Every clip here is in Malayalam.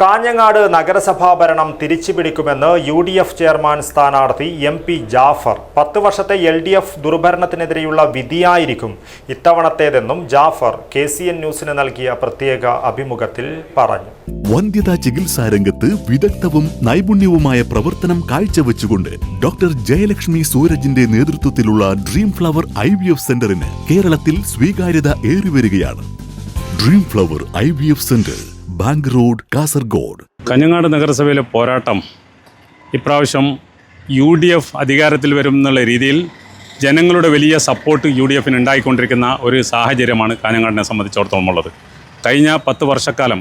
കാഞ്ഞങ്ങാട് നഗരസഭാ ഭരണം തിരിച്ചുപിടിക്കുമെന്ന് യു ഡി എഫ് ചെയർമാൻ സ്ഥാനാർത്ഥി എം പി ജാഫർ. പത്ത് വർഷത്തെ എൽ ഡി എഫ് ദുർഭരണത്തിനെതിരെയുള്ള വിധിയായിരിക്കും ഇത്തവണത്തേതെന്നും ജാഫർ കെ സി എൻ ന്യൂസിന് നൽകിയ പ്രത്യേക അഭിമുഖത്തിൽ പറഞ്ഞു. വന്ധ്യതാ ചികിത്സാ രംഗത്ത് വിദഗ്ധവും നൈപുണ്യവുമായ പ്രവർത്തനം കാഴ്ചവെച്ചുകൊണ്ട് ഡോക്ടർ ജയലക്ഷ്മി സൂരജിന്റെ നേതൃത്വത്തിലുള്ള dream flower I V F സെന്ററിന് കേരളത്തിൽ സ്വീകാര്യത ഏറിവരികയാണ്. Dream flower I V F centre. Bank road Kasaragod. Kanhangad നഗരസഭയിലെ പോരാട്ടം ഇപ്രാവശ്യം യു ഡി എഫ് അധികാരത്തിൽ വരും എന്നുള്ള രീതിയിൽ ജനങ്ങളുടെ വലിയ സപ്പോർട്ട് യു ഡി എഫിന് ഉണ്ടായിക്കൊണ്ടിരിക്കുന്ന ഒരു സാഹചര്യമാണ് കാഞ്ഞങ്ങാടിനെ സംബന്ധിച്ചിടത്തോളം ഉള്ളത്. കഴിഞ്ഞ പത്ത് വർഷക്കാലം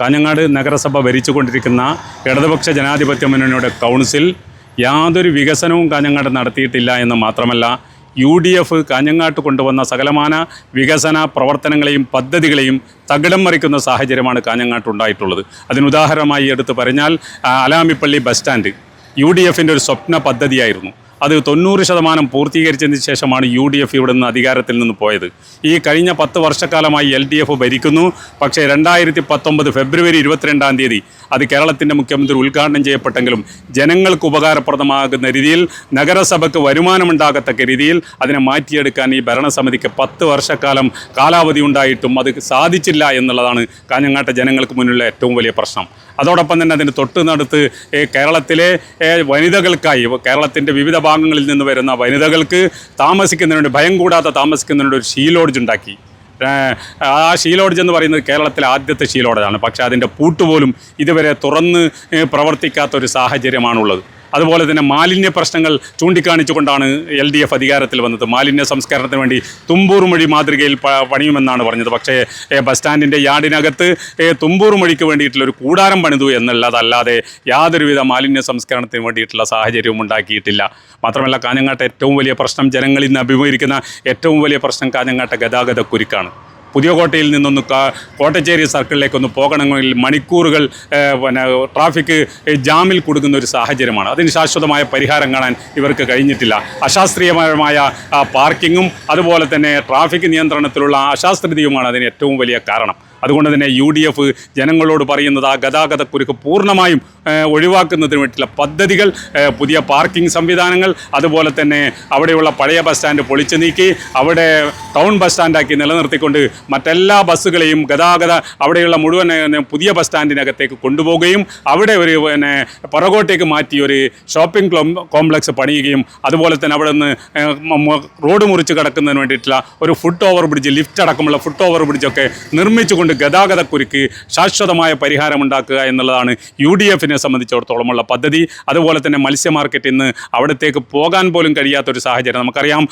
കാഞ്ഞങ്ങാട് നഗരസഭ ഭരിച്ചുകൊണ്ടിരിക്കുന്ന ഇടതുപക്ഷ ജനാധിപത്യ മുന്നണിയുടെ കൗൺസിൽ യാതൊരു വികസനവും കാഞ്ഞങ്ങാട് നടത്തിയിട്ടില്ല എന്ന് മാത്രമല്ല യു ഡി എഫ് കാഞ്ഞങ്ങാട്ട് കൊണ്ടുവന്ന സകലമാന വികസന പ്രവർത്തനങ്ങളെയും പദ്ധതികളെയും തകിടം മറിക്കുന്ന സാഹചര്യമാണ് കാഞ്ഞങ്ങാട്ടുണ്ടായിട്ടുള്ളത് അതിനുദാഹരണമായി എടുത്തു പറഞ്ഞാൽ Alamipally bus stand U D എഫിന്റെ ഒരു സ്വപ്ന പദ്ധതിയായിരുന്നു. അത് തൊണ്ണൂറ് ശതമാനം പൂർത്തീകരിച്ചതിന് ശേഷമാണ് യു ഡി എഫ് ഇവിടെ നിന്ന് അധികാരത്തിൽ നിന്ന് പോയത്. ഈ കഴിഞ്ഞ പത്ത് വർഷക്കാലമായി എൽ ഡി എഫ് ഭരിക്കുന്നു. പക്ഷേ രണ്ടായിരത്തി പത്തൊമ്പത് ഫെബ്രുവരി ഇരുപത്തിരണ്ടാം തീയതി അത് കേരളത്തിന്റെ മുഖ്യമന്ത്രി ഉദ്ഘാടനം ചെയ്യപ്പെട്ടെങ്കിലും ജനങ്ങൾക്ക് ഉപകാരപ്രദമാകുന്ന രീതിയിൽ നഗരസഭയ്ക്ക് വരുമാനമുണ്ടാകത്തക്ക രീതിയിൽ അതിനെ മാറ്റിയെടുക്കാൻ ഈ ഭരണസമിതിക്ക് പത്ത് വർഷക്കാലം കാലാവധി ഉണ്ടായിട്ടും അത് സാധിച്ചില്ല എന്നുള്ളതാണ് കാഞ്ഞങ്ങാട്ടെ ജനങ്ങൾക്ക് മുന്നിലുള്ള ഏറ്റവും വലിയ പ്രശ്നം. അതോടൊപ്പം തന്നെ അതിന് തൊട്ടുനടുത്ത് നടുത്ത് കേരളത്തിലെ വനിതകൾക്കായി കേരളത്തിന്റെ വിവിധ ഭാഗങ്ങളിൽ നിന്ന് വരുന്ന വനിതകൾക്ക് താമസിക്കുന്നതിന് വേണ്ടി ഭയം കൂടാതെ താമസിക്കുന്നതിന് വേണ്ടി ഒരു ഷീ ലോഡ്ജ് ഉണ്ടാക്കി. ആ ഷീ ലോഡ്ജ് എന്ന് പറയുന്നത് കേരളത്തിലെ ആദ്യത്തെ ഷീ ലോഡ്ജാണ്. പക്ഷേ അതിന്റെ പൂട്ടുപോലും ഇതുവരെ തുറന്ന് ഏഹ് പ്രവർത്തിക്കാത്ത ഒരു സാഹചര്യമാണുള്ളത്. അതുപോലെ തന്നെ മാലിന്യ പ്രശ്നങ്ങൾ ചൂണ്ടിക്കാണിച്ചുകൊണ്ടാണ് എൽ ഡി എഫ് അധികാരത്തിൽ വന്നത്. മാലിന്യ സംസ്കരണത്തിന് വേണ്ടി തുമ്പൂർ മൊഴി മാതൃകയിൽ പണിയുമെന്നാണ് പറഞ്ഞത്. പക്ഷേ ബസ് സ്റ്റാൻഡിന്റെ യാർഡിനകത്ത് തുമ്പൂർമൊഴിക്ക് തുമ്പൂർ മൊഴിക്ക് വേണ്ടിയിട്ടുള്ള ഒരു കൂടാരം പണിതു എന്നുള്ളതല്ലാതെ യാതൊരുവിധ മാലിന്യ സംസ്കരണത്തിന് വേണ്ടിയിട്ടുള്ള സാഹചര്യവും ഉണ്ടാക്കിയിട്ടില്ല. മാത്രമല്ല കാഞ്ഞങ്ങാട്ടെ ഏറ്റവും വലിയ പ്രശ്നം ജനങ്ങൾ ഇന്ന് അഭിമുഖീകരിക്കുന്ന ഏറ്റവും വലിയ പ്രശ്നം കാഞ്ഞങ്ങാട്ടെ ഗതാഗത കുരുക്കാണ്. പുതിയ കോട്ടയിൽ നിന്നൊന്ന് കോട്ടച്ചേരി സർക്കിളിലേക്കൊന്ന് പോകണമെങ്കിൽ മണിക്കൂറുകൾ പിന്നെ ട്രാഫിക് ജാമിൽ കൊടുക്കുന്ന ഒരു സാഹചര്യമാണ്. അതിന് ശാശ്വതമായ പരിഹാരം കാണാൻ ഇവർക്ക് കഴിഞ്ഞിട്ടില്ല. അശാസ്ത്രീയമായ പാർക്കിങ്ങും അതുപോലെ തന്നെ ട്രാഫിക് നിയന്ത്രണത്തിലുള്ള അശാസ്ത്രീയതയുമാണ് അതിന് ഏറ്റവും വലിയ കാരണം. അതുകൊണ്ട് തന്നെ യു ഡി എഫ് ജനങ്ങളോട് പറയുന്നത് ആ ഗതാഗതക്കുരുക്ക് പൂർണമായും ഒഴിവാക്കുന്നതിന് വേണ്ടിയിട്ടുള്ള പദ്ധതികൾ പുതിയ പാർക്കിംഗ് സംവിധാനങ്ങൾ അതുപോലെ തന്നെ അവിടെയുള്ള പഴയ ബസ് സ്റ്റാൻഡ് പൊളിച്ചു നീക്കി അവിടെ ടൗൺ ബസ് സ്റ്റാൻഡാക്കി നിലനിർത്തിക്കൊണ്ട് മറ്റെല്ലാ ബസ്സുകളെയും ഗതാഗത അവിടെയുള്ള മുഴുവൻ പുതിയ ബസ് സ്റ്റാൻഡിനകത്തേക്ക് കൊണ്ടുപോവുകയും അവിടെ ഒരു പിന്നെ പുറകോട്ടേക്ക് മാറ്റി ഒരു ഷോപ്പിംഗ് കോംപ്ലക്സ് പണിയുകയും അതുപോലെ തന്നെ അവിടെ നിന്ന് റോഡ് മുറിച്ച് കിടക്കുന്നതിന് വേണ്ടിയിട്ടുള്ള ഒരു ഫുട് ഓവർ ബ്രിഡ്ജ് ലിഫ്റ്റ് അടക്കമുള്ള ഫുട് ഓവർ ബ്രിഡ്ജൊക്കെ നിർമ്മിച്ചുകൊണ്ട് ഗതാഗതക്കുരുക്ക് ശാശ്വതമായ പരിഹാരമുണ്ടാക്കുക എന്നുള്ളതാണ് യു ഡി എഫിനെ സംബന്ധിച്ചിടത്തോളമുള്ള പദ്ധതി. അതുപോലെ തന്നെ മത്സ്യ മാർക്കറ്റ് ഇന്ന് അവിടത്തേക്ക് പോകാൻ പോലും കഴിയാത്തൊരു സാഹചര്യം. നമുക്കറിയാം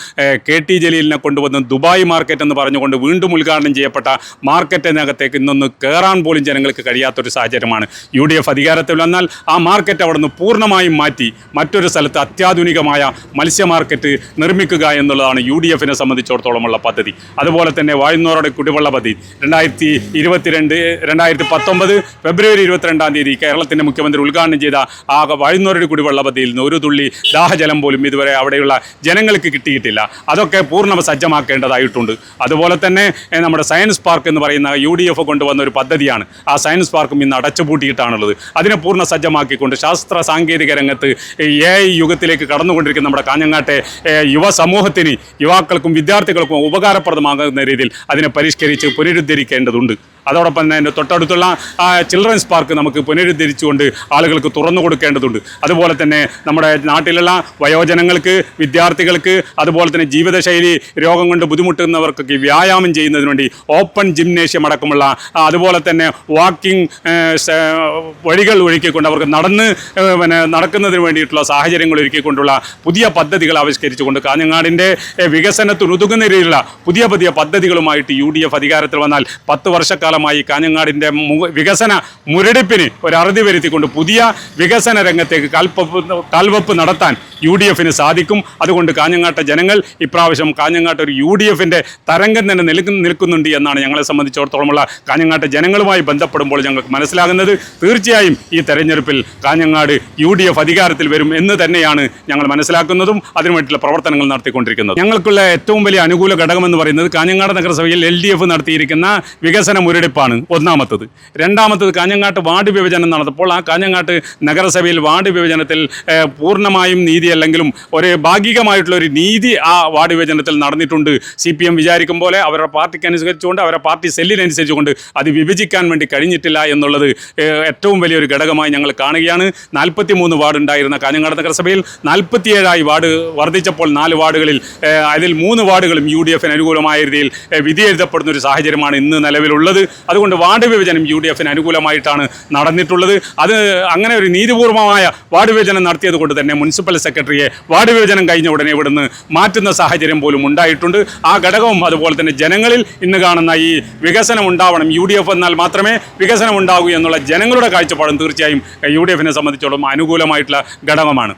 കെ ടി ജലീലിനെ കൊണ്ടുവന്ന് ദുബായ് മാർക്കറ്റ് എന്ന് പറഞ്ഞുകൊണ്ട് വീണ്ടും ഉദ്ഘാടനം ചെയ്യപ്പെട്ട മാർക്കറ്റിനകത്തേക്ക് ഇന്നൊന്ന് കയറാൻ പോലും ജനങ്ങൾക്ക് കഴിയാത്തൊരു സാഹചര്യമാണ്. യു ഡി എഫ് അധികാരത്തിൽ വന്നാൽ ആ മാർക്കറ്റ് അവിടെ നിന്ന് പൂർണമായും മാറ്റി മറ്റൊരു സ്ഥലത്ത് അത്യാധുനികമായ മത്സ്യ മാർക്കറ്റ് നിർമ്മിക്കുക എന്നുള്ളതാണ് യു ഡി എഫിനെ സംബന്ധിച്ചിടത്തോളമുള്ള പദ്ധതി. അതുപോലെ തന്നെ വായുന്നോരുടെ കുടിവെള്ള പദ്ധതി. രണ്ടായിരത്തി ഇരുപത്തിരണ്ട് രണ്ടായിരത്തി പത്തൊമ്പത് ഫെബ്രുവരി ഇരുപത്തിരണ്ടാം തീയതി കേരളത്തിന്റെ മുഖ്യമന്ത്രി ഉദ്ഘാടനം ചെയ്ത ആ വായുന്നോരുടെ കുടിവെള്ള പദ്ധതിയിൽ നിന്ന് ഒരു തുള്ളി ദാഹജലം പോലും ഇതുവരെ അവിടെയുള്ള ജനങ്ങൾക്ക് കിട്ടിയിട്ടില്ല. അതൊക്കെ പൂർണ സജ്ജമാക്കേണ്ടതായിട്ടുണ്ട്. അതുപോലെ തന്നെ നമ്മുടെ സയൻസ് പാർക്ക് എന്ന് പറയുന്ന യു ഡി എഫ് കൊണ്ടുവന്ന ഒരു പദ്ധതിയാണ്. ആ സയൻസ് പാർക്കും ഇന്ന് അടച്ചുപൂട്ടിയിട്ടാണുള്ളത്. അതിനെ പൂർണ സജ്ജമാക്കിക്കൊണ്ട് ശാസ്ത്ര സാങ്കേതിക രംഗത്ത് എ യുഗത്തിലേക്ക് കടന്നുകൊണ്ടിരിക്കുന്ന നമ്മുടെ കാഞ്ഞങ്ങാട്ടെ യുവസമൂഹത്തിന് യുവാക്കൾക്കും വിദ്യാർത്ഥികൾക്കും ഉപകാരപ്രദമാകുന്ന രീതിയിൽ അതിനെ പരിഷ്കരിച്ച് പുനരുദ്ധരിക്കേണ്ടതുണ്ട്. week. അതോടൊപ്പം തന്നെ തൊട്ടടുത്തുള്ള ചിൽഡ്രൻസ് പാർക്ക് നമുക്ക് പുനരുദ്ധരിച്ചുകൊണ്ട് ആളുകൾക്ക് തുറന്നു കൊടുക്കേണ്ടതുണ്ട്. അതുപോലെ തന്നെ നമ്മുടെ നാട്ടിലുള്ള വയോജനങ്ങൾക്ക് വിദ്യാർത്ഥികൾക്ക് അതുപോലെ തന്നെ ജീവിതശൈലി രോഗം കൊണ്ട് ബുദ്ധിമുട്ടുന്നവർക്കൊക്കെ വ്യായാമം ചെയ്യുന്നതിന് വേണ്ടി ഓപ്പൺ ജിംനേഷ്യം അടക്കമുള്ള അതുപോലെ തന്നെ വാക്കിംഗ് വഴികൾ ഒഴുക്കിക്കൊണ്ട് അവർക്ക് നടന്ന് പിന്നെ നടക്കുന്നതിന് വേണ്ടിയിട്ടുള്ള സാഹചര്യങ്ങൾ ഒരുക്കിക്കൊണ്ടുള്ള പുതിയ പദ്ധതികൾ ആവിഷ്കരിച്ചുകൊണ്ട് കാഞ്ഞങ്ങാടിന്റെ വികസനത്തിനുതുകുന്ന രീതിയിലുള്ള പുതിയ പുതിയ പദ്ധതികളുമായിട്ട് യു ഡി എഫ് അധികാരത്തിൽ വന്നാൽ പത്ത് വർഷക്കാലമായി കാഞ്ഞങ്ങാടിന്റെ വികസന മുരടിപ്പിന് ഒരു വരുത്തിക്കൊണ്ട് പുതിയ വികസന രംഗത്തേക്ക് കാൽപ്പപ്പ് കാൽവപ്പ് നടത്താൻ യു ഡി എഫിന് സാധിക്കും. അതുകൊണ്ട് കാഞ്ഞങ്ങാട്ടെ ജനങ്ങൾ ഇപ്രാവശ്യം കാഞ്ഞങ്ങാട്ട് ഒരു യു ഡി എഫിന്റെ തരംഗം തന്നെ നിൽക്കുന്ന നിൽക്കുന്നുണ്ട് എന്നാണ് ഞങ്ങളെ സംബന്ധിച്ചിടത്തോളമുള്ള കാഞ്ഞങ്ങാട്ടെ ജനങ്ങളുമായി ബന്ധപ്പെടുമ്പോൾ ഞങ്ങൾക്ക് മനസ്സിലാകുന്നത്. തീർച്ചയായും ഈ തെരഞ്ഞെടുപ്പിൽ കാഞ്ഞങ്ങാട് യു ഡി എഫ് അധികാരത്തിൽ വരും എന്ന് തന്നെയാണ് ഞങ്ങൾ മനസ്സിലാക്കുന്നതും അതിനുവേണ്ടിയുള്ള പ്രവർത്തനങ്ങൾ നടത്തിക്കൊണ്ടിരിക്കുന്നത്. ഞങ്ങൾക്കുള്ള ഏറ്റവും വലിയ അനുകൂല ഘടകമെന്ന് പറയുന്നത് കാഞ്ഞങ്ങാട് നഗരസഭയിൽ എൽ നടത്തിയിരിക്കുന്ന വികസന മുരടിപ്പ് വിലയിരുത്തലിപ്പാണ് ഒന്നാമത്തത്. രണ്ടാമത്തത് കാഞ്ഞങ്ങാട്ട് വാർഡ് വിഭജനം നടന്നപ്പോൾ ആ കാഞ്ഞങ്ങാട്ട് നഗരസഭയിൽ വാർഡ് വിഭജനത്തിൽ പൂർണമായും നീതി അല്ലെങ്കിലും ഒരു ഭാഗികമായിട്ടുള്ള ഒരു നീതി ആ വാർഡ് വിഭജനത്തിൽ നടന്നിട്ടുണ്ട്. സി പി എം വിചാരിക്കും പോലെ അവരുടെ പാർട്ടിക്ക് അനുസരിച്ചുകൊണ്ട് അവരുടെ പാർട്ടി സെല്ലിനനുസരിച്ചുകൊണ്ട് അത് വിഭജിക്കാൻ വേണ്ടി കഴിഞ്ഞിട്ടില്ല എന്നുള്ളത് ഏറ്റവും വലിയൊരു ഘടകമായി ഞങ്ങൾ കാണുകയാണ്. നാൽപ്പത്തി മൂന്ന് വാർഡ് ഉണ്ടായിരുന്ന കാഞ്ഞങ്ങാട് നഗരസഭയിൽ നാൽപ്പത്തിയേഴായി വാർഡ് വർദ്ധിച്ചപ്പോൾ നാല് വാർഡുകളിൽ അതിൽ മൂന്ന് വാർഡുകളും യു ഡി എഫിന് അനുകൂലമായ രീതിയിൽ വിധിയെഴുതപ്പെടുന്ന ഒരു സാഹചര്യമാണ് ഇന്ന് നിലവിലുള്ളത്. അതുകൊണ്ട് വാർഡ് വിഭജനം യു ഡി എഫിന് അനുകൂലമായിട്ടാണ് നടന്നിട്ടുള്ളത്. അത് അങ്ങനെ ഒരു നീതിപൂർവമായ വാർഡ് വിഭജനം നടത്തിയത് കൊണ്ട് തന്നെ മുനിസിപ്പൽ സെക്രട്ടറിയെ വാർഡ് വിഭജനം കഴിഞ്ഞ ഉടനെ ഇവിടുന്ന് മാറ്റുന്ന സാഹചര്യം പോലും ഉണ്ടായിട്ടുണ്ട്. ആ ഘടകവും അതുപോലെ തന്നെ ജനങ്ങളിൽ ഇന്ന് കാണുന്ന ഈ വികസനം ഉണ്ടാവണം യു ഡി എഫ് എന്നാൽ മാത്രമേ വികസനം ഉണ്ടാകൂ എന്നുള്ള ജനങ്ങളുടെ കാഴ്ചപ്പാടും തീർച്ചയായും യു ഡി എഫിനെ സംബന്ധിച്ചോളം അനുകൂലമായിട്ടുള്ള ഘടകമാണ്.